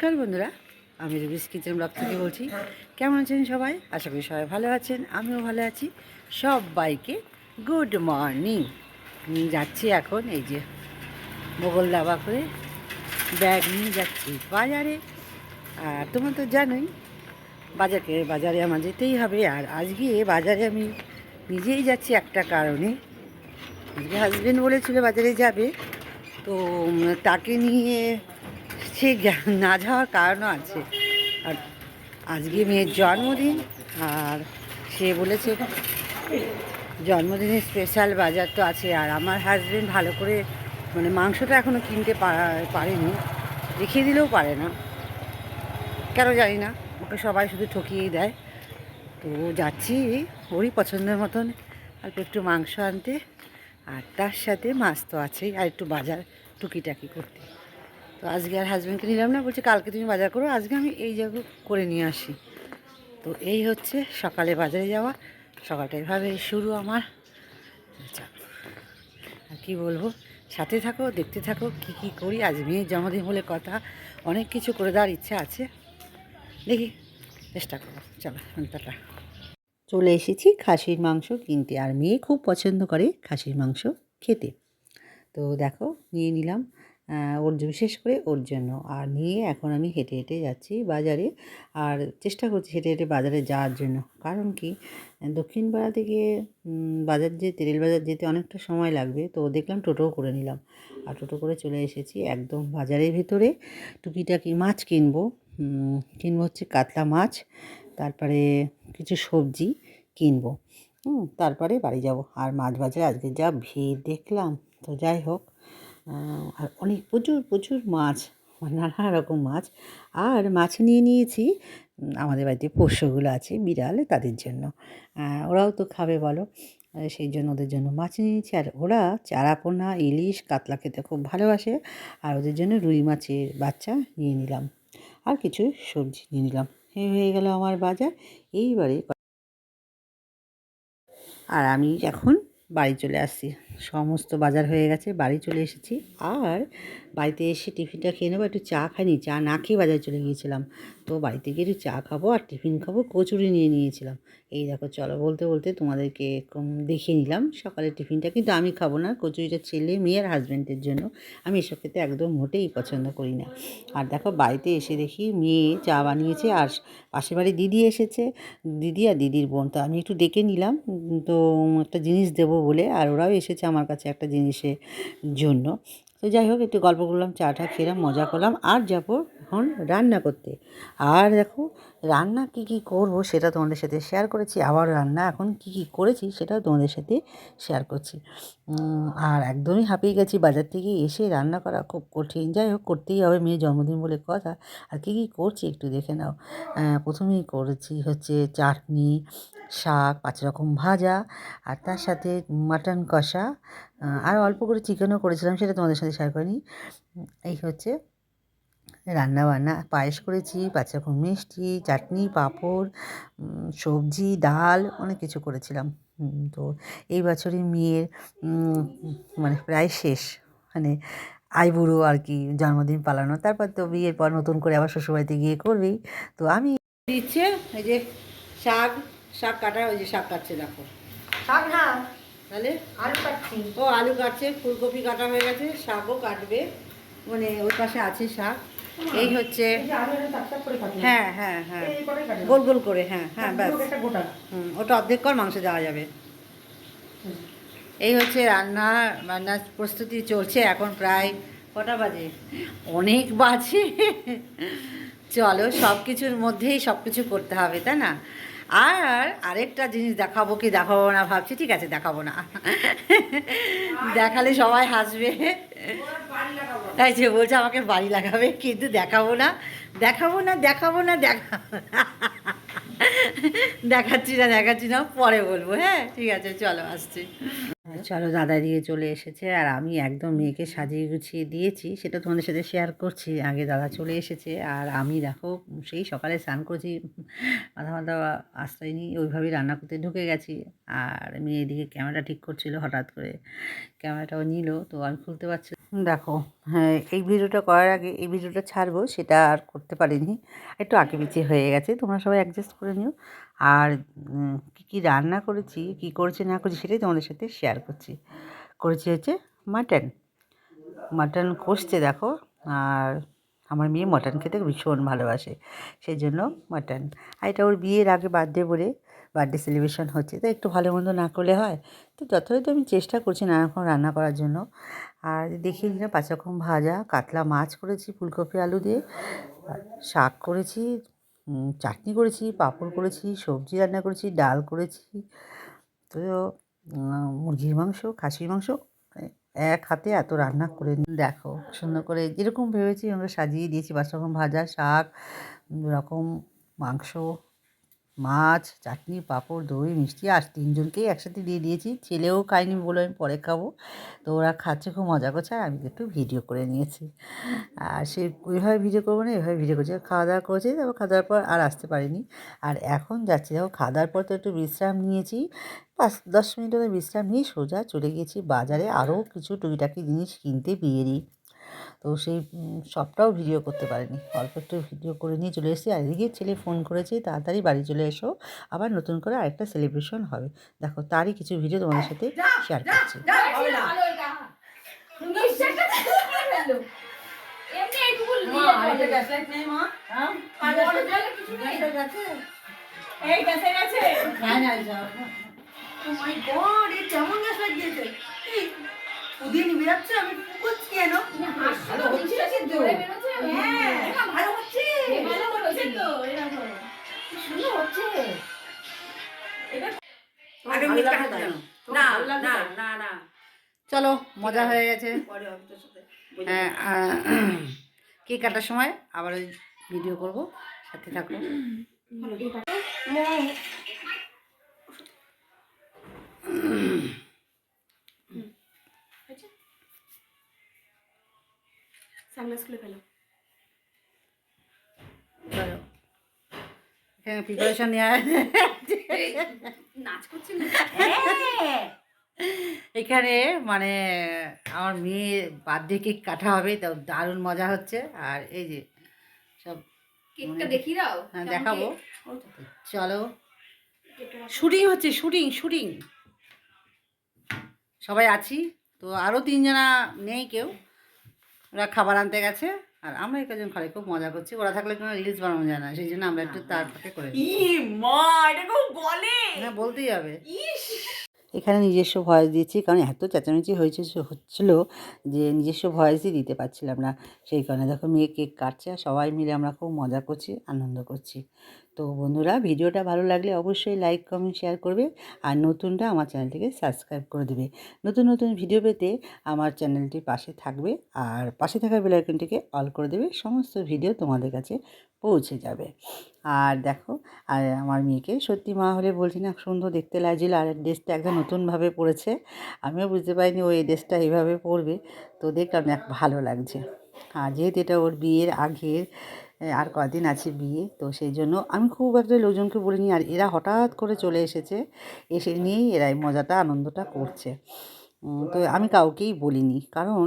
নমস্কার বন্ধুরা, আমি রুবিস কিচেন ব্লগ থেকে বলছি, কেমন আছেন সবাই? আশা করি সবাই ভালো আছেন, আমিও ভালো আছি। সবাইকে গুড মর্নিং আমি যাচ্ছি এখন এই যে মোগল দাবা করে ব্যাগ নিয়ে যাচ্ছি বাজারে। আর তোমরা তো জানোই, বাজারকে বাজারে আমার যেতেই হবে। আর আজকে বাজারে আমি নিজেই যাচ্ছি একটা কারণে। আজকে হাজবেন্ড বলেছিল বাজারে যাবে, তো তাকে নিয়ে সে না যাওয়ার কারণও আছে। আর আজকে মেয়ের জন্মদিন, আর সে বলেছে, জন্মদিনের স্পেশাল বাজার তো আছে, আর আমার হাজবেন্ড ভালো করে মানে মাংসটা এখনও কিনতে পারেনি, দেখিয়ে দিলেও পারে না। কেন জানি না, ওকে সবাই শুধু ঠকিয়েই দেয়। তো যাচ্ছি ওরই পছন্দের মতন, অল্প একটু মাংস আনতে, আর তার সাথে মাছ তো আছেই, আর একটু বাজার টুকিটাকি করতে। তো আজকে আর হাজব্যান্ডকে নিলাম না, বলছে কালকে তুমি বাজার করো, আজকে আমি এই জায়গা করে নিয়ে আসি। তো এই হচ্ছে সকালে বাজারে যাওয়া, সকালটা এভাবে শুরু আমার। চলো। আর কী বলব? সাথে থাকো, দেখতে থাকো, কি কি করি, আজ মেয়ের জন্মদিন বলে কথা, অনেক কিছু করে দেওয়ার ইচ্ছা আছে। দেখি, চেষ্টা করো চলো টাটা। চলে এসেছি খাসির মাংস কিনতে, আর মেয়ে খুব পছন্দ করে খাসির মাংস খেতে। তো দেখো, নিয়ে নিলাম। ওর বিশেষ করে ওর জন্য। আর নিয়ে এখন আমি হেঁটে হেঁটে যাচ্ছি বাজারে। আর চেষ্টা করছি হেঁটে হেঁটে বাজারে যাওয়ার জন্য। কারণ কি? দক্ষিণ পাড়া থেকে বাজার যে, তেরেল বাজার যেতে অনেকটা সময় লাগবে। তো দেখলাম টোটোও করে নিলাম। আর টোটো করে চলে এসেছি একদম বাজারের ভেতরে। টুকিটাকি মাছ কিনবো। কিনবো হচ্ছে কাতলা মাছ। তারপরে কিছু সবজি কিনবো। তারপরে বাড়ি যাব। আর মাছ বাজারে আজকে যা ভিড় দেখলাম। তো যাই হোক। আর অনেক প্রচুর প্রচুর মাছ নানা রকম মাছ। আর মাছ নিয়ে নিয়েছি। আমাদের বাড়িতে পোষ্যগুলো আছে, বিড়াল, তাদের জন্য। ওরাও তো খাবে বলো। সেই জন্য ওদের জন্য মাছ নিয়েছি। আর ওরা চারাপোনা, ইলিশ, কাতলা খেতে খুব ভালোবাসে। আর ওদের জন্য রুই মাছের বাচ্চা নিয়ে নিলাম। আর কিছু সবজি নিয়ে নিলাম। এই হয়ে গেল আমার বাজার। এইবারে আর আমি এখন বাড়ি চলে আসছি। সমস্ত বাজার হয়ে গেছে, বাড়ি চলে এসেছি। আর বাড়িতে এসে টিফিনটা খেয়ে নেব, একটু চা খাইনি, চা না খেয়ে বাজারে চলে গিয়েছিলাম। তো বাড়িতে গিয়ে একটু চা খাব আর টিফিন খাব, কচুরি নিয়ে নিয়েছিলাম। এই দেখো, চলো বলতে বলতে তোমাদেরকে কম দেখিয়ে নিলাম, সকালের টিফিনটা। কিন্তু আমি খাব না, কচুরিটা ছেলে, মেয়ে আর হাজব্যান্ডের জন্য। আমি এসব খেতে একদম মোটেই পছন্দ করি না। আর দেখো, বাড়িতে এসে দেখি মেয়ে চা বানিয়েছে আর পাশের বাড়ি দিদি এসেছে। দিদি আর দিদির বোন। তো আমি একটু ডেকে নিলাম। তো একটা জিনিস দেবো বলে আর ওরাও এসেছে আমার কাছে একটা জিনিসের জন্য। তো যাই হোক, একটু গল্প করলাম চাটা খেলাম, মজা করলাম, আর যাব এখন রান্না করতে। আর দেখো রান্না কি কি করব সেটা তোমাদের সাথে শেয়ার করেছি, আবার রান্না এখন কি কি করেছি সেটাও তোমাদের সাথে শেয়ার করছি। আর একদমই হাঁপিয়ে গেছি, বাজার থেকে এসে রান্না করা খুব কঠিন, যাই হোক করতেই হবে, মেয়ের জন্মদিন বলে কথা। আর কী কী করছি একটু দেখে নাও। প্রথমেই করেছি হচ্ছে চাটনি, শাক, পাঁচ রকম ভাজা, আর তার সাথে মাটন কষা। আর অল্প করে চিকেনও করেছিলাম, সেটা তোমাদের সাথে শেয়ার করিনি। এই হচ্ছে রান্না বান্না পায়েস করেছি রকম মিষ্টি চাটনি পাঁপড় সবজি ডাল অনেক কিছু করেছিলাম। তো এই বছরই মেয়ের মানে প্রায় শেষ। মানে আইবুড়ো আর কি জন্মদিন পালানো। তারপর তো বিয়ের পর নতুন করে আবার শ্বশুরবাড়িতে গিয়ে করবেই। তো আমি দিচ্ছে এই যে শাক শাক কাটা ওই যে শাক কাটছে দেখো। শাক না তাহলে? আলু কাটছি। ও আলু কাটছে ফুলকপি কাটা হয়ে গেছে শাকও কাটবে। মানে ওই পাশে আছে শাক। এই হচ্ছে হ্যাঁ হ্যাঁ হ্যাঁ। গোল গোল করে হ্যাঁ হ্যাঁ ব্যাস। হুম ওটা অর্ধেক কর মাংস দেওয়া যাবে। এই হচ্ছে রান্না বান্নার প্রস্তুতি চলছে এখন প্রায় কটা বাজে? অনেক বাজে। চলো সব কিছুর মধ্যেই সব কিছু করতে হবে তাই না? আর আরেকটা জিনিস দেখাবো কি দেখাবো না ভাবছি, ঠিক আছে, দেখাবো না। দেখালে সবাই হাসবে। তাই যে বলছে আমাকে বাড়ি লাগাবে, কিন্তু দেখাবো না। দেখাবো না দেখাবো না, দেখা দেখাচ্ছি না দেখাচ্ছি না, পরে বলব। হ্যাঁ ঠিক আছে, চলো, আসছি। চলো দাদা দিয়ে চলে এসেছে আর আমি একদম মেয়েকে সাজিয়ে গুছিয়ে দিয়েছি সেটা তোমাদের সাথে শেয়ার করছি। আগে দাদা চলে এসেছে আর আমি দেখো সেই সকালে স্নান করছি মাথা মাথা আস্তায়নি ওইভাবেই রান্না করতে ঢুকে গেছি। আর মেয়ে এদিকে ক্যামেরা ঠিক করছিল হঠাৎ করে। ক্যামেরাটাও নিল তো আমি খুলতে পারছি। দেখো হ্যাঁ এই ভিডিওটা করার আগে এই ভিডিওটা ছাড়বো, সেটা আর করতে পারিনি। একটু আগে পিছিয়ে হয়ে গেছে, তোমরা সবাই অ্যাডজাস্ট করে নিও। আর কী কী রান্না করেছি, কী করেছি, না করেছি, সেটাই তোমাদের সাথে শেয়ার করছি। করেছি হচ্ছে মাটন মাটন কষছে, দেখো, আর আমার মেয়ে মাটন খেতে ভীষণ ভালোবাসে, সেই জন্য মাটন আর এটা ওর বিয়ের আগে বার্থডে বলে বার্থডে সেলিব্রেশন হচ্ছে, তো একটু ভালো মন্দ না করলে হয়, তো যথাযথ আমি চেষ্টা করছি নানা রকম রান্না করার জন্য। আর দেখিয়ে দিলাম পাঁচ রকম ভাজা, কাতলা মাছ করেছি, ফুলকপি, আলু দিয়ে শাক করেছি চাটনি করেছি, পাঁপড় করেছি, সবজি রান্না করেছি, ডাল করেছি, তো মুরগির মাংস, খাসির মাংস, এক হাতে এত রান্না করে দেখো সুন্দর করে যেরকম ভেবেছি আমরা সাজিয়ে দিয়েছি, পাঁচ রকম ভাজা, শাক, রকম মাংস মাছ, চাটনি, পাঁপড়, দই, মিষ্টি, আর তিনজনকেই একসাথে দিয়ে দিয়েছি। ছেলেও খায়নি বলে আমি পরে খাব। তো ওরা খাচ্ছে, খুব মজা করছে, আর আমি একটু ভিডিও করে নিয়েছি। আর সে ওইভাবে ভিডিও করব না, এভাবে ভিডিও করছি। খাওয়া দাওয়া করেছি, তারপর খাওয়া দাওয়ার পর আর আসতে পারিনি। আর এখন যাচ্ছি, দেখো, খাওয়া দাওয়ার পর তো একটু বিশ্রাম নিয়েছি। পাঁচ, দশ মিনিট বিশ্রাম নিয়ে সোজা চলে গেছি বাজারে। আরও কিছু টুকিটাকি জিনিস কিনতে বিয়েরই তো সেই সবটাও ভিডিও করতে পারিনি। অল্প একটু ভিডিও করে নিয়ে চলে এসেছি। আর এদিকে ছেলে ফোন করেছে তাড়াতাড়ি বাড়ি চলে এসো। আবার নতুন করে আরেকটা সেলিব্রেশন হবে। দেখো তারই কিছু ভিডিও তোমাদের সাথে শেয়ার করছি। না। হ্যাঁ? এই গেছে? গেছে? হ্যাঁ, হ্যাঁ, যাও। Oh my God, এ কেমন light যাচ্ছে, আমি? ভালো হচ্ছে কিন্তু। হ্যাঁ, ভালো হচ্ছে। ভালো হচ্ছে। তো এরকম। সুন্দর হচ্ছে। আগে না? না না না? চলো মজা হয়ে গেছে। হ্যাঁ কেক কাটার সময় আবার ওই ভিডিও করব। সাথে থাকো। সানগ্লাস খুলে ফেলো। এখানে প্রিপারেশন নেওয়া নাচ করছি হ্যাঁ। এখানে মানে আমার মেয়ে বার্থডে কেক কাটা হবে তো দারুণ মজা হচ্ছে। আর এই যে সব কেকটা দেখিয়ে দাও হ্যাঁ দেখাবো। চলো। শুটিং হচ্ছে শুটিং শুটিং। সবাই আছি তো আরও তিনজনা নেই কেউ। ওরা খাবার আনতে গেছে আর আমরা এই কজন ঘরে খুব মজা করছি। ওরা থাকলে কোনো রিলস বানানো যায় না সেই জন্য আমরা একটু তার ফাঁকে করে দিই। ই মা এটা কেউ বলে? হ্যাঁ বলতেই হবে। এখানে নিজস্ব ভয়েস দিয়েছি কারণ এত চেঁচামেচি হয়েছে হচ্ছিল যে নিজস্ব ভয়েসই দিতে পারছিলাম না। সেই কারণে দেখো মেয়ে কেক কাটছে আর সবাই মিলে আমরা খুব মজা করছি আনন্দ করছি। তো বন্ধুরা, ভিডিওটা ভালো লাগলে অবশ্যই লাইক কমেন্ট শেয়ার করবে আর নতুনটা আমার চ্যানেলটিকে সাবস্ক্রাইব করে দেবে। নতুন নতুন ভিডিও পেতে আমার চ্যানেলটির পাশে থাকবে আর পাশে থাকা বেলাইকনটিকে অল করে দেবে, সমস্ত ভিডিও তোমাদের কাছে পৌঁছে যাবে। আর দেখো, আর আমার মেয়েকে সত্যি মা হলে বলছি না, সুন্দর দেখতে লাগছিল আর ড্রেসটা একদম নতুনভাবে পড়েছে আমিও বুঝতে পারিনি ও এই ড্রেসটা এইভাবে পরবে। তো দেখলাম এক ভালো লাগছে। আর যেহেতু এটা ওর বিয়ের আগের আর কদিন আছে বিয়ে, তো সেই জন্য আমি খুব একটা লোকজনকে বলিনি। আর এরা হঠাৎ করে চলে এসেছে, এসে নিয়েই এরা মজাটা, আনন্দটা করছে। তো আমি কাউকেই বলিনি। কারণ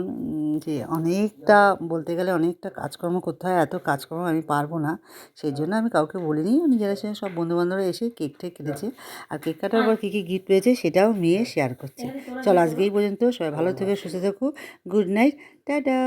যে অনেকটা, বলতে গেলে অনেকটা কাজকর্ম করতে হয়, এত কাজকর্ম আমি পারব না। সেই জন্য আমি কাউকে বলিনি। নিজেরা সে সব বন্ধুবান্ধবরা এসে কেক টেক কেটেছে। আর কেক কাটার পর কী কী গিফট পেয়েছে সেটাও মেয়ে শেয়ার করছে। চলো আজকে এই পর্যন্ত সবাই ভালো থেকো, সুস্থ থেকো। Good night tata.